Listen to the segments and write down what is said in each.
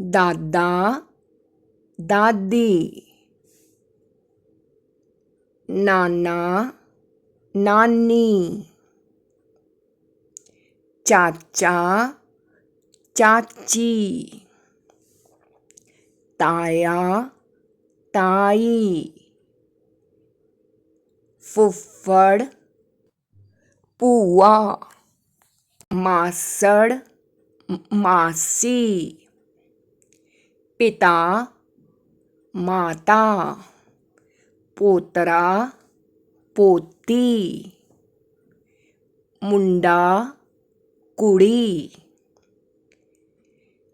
दादा दादी नाना नानी चाचा चाची ताया ताई फुफ्फड़ पुआ मासड़ मासी। पिता माता पोतरा पोती मुंडा कुड़ी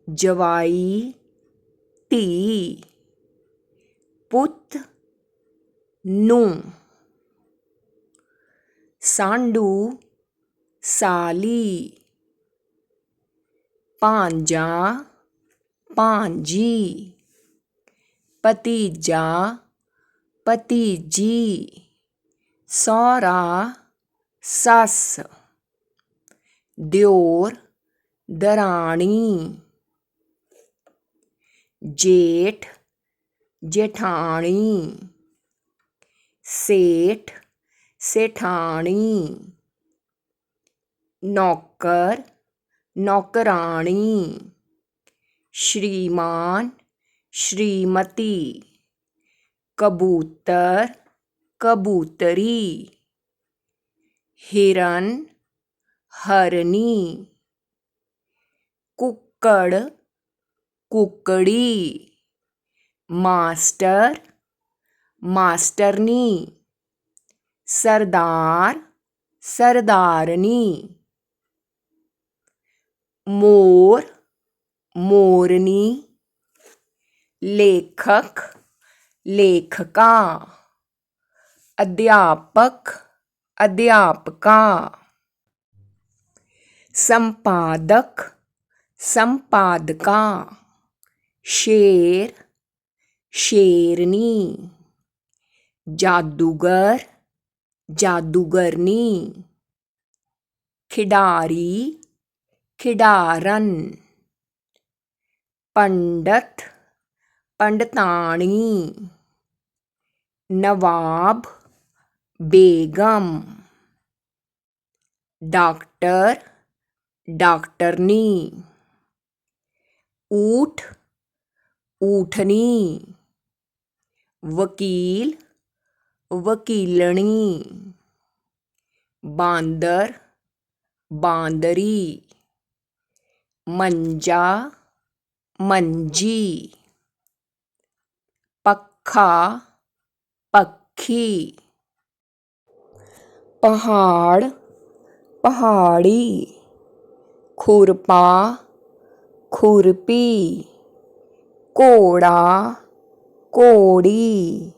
जवाई ती पुत नू सांडू साली पांजा ਭਾਂਜਾ ਭਾਂਜੀ ਭਤੀਜਾ ਭਤੀਜੀ ਸਹੁਰਾ ਸੱਸ ਦਿਓਰ ਦਰਾਣੀ ਜੇਠ ਜੇਠਾਣੀ ਸੇਠ ਸੇਠਾਣੀ ਨੌਕਰ ਨੌਕਰਾਣੀ श्रीमान श्रीमती। कबूतर कबूतरी। हिरन हरनी। कुक्कड़ कुकड़ी मास्टर मास्टरनी सरदार सरदारनी। मोर मोरनी लेखक लेखका अध्यापक अध्यापका संपादक संपादका शेर शेरनी जादूगर जादूगरनी खिडारी खिडारन। पंडत पंडतानी नवाब बेगम डॉक्टर डॉक्टरनी ऊठ ऊठनी वकील वकीलनी बांदर बांदरी मंजा मंजी पखा पखी पहाड़ पहाड़ी खुरपा खुरपी कोड़ा कोड़ी।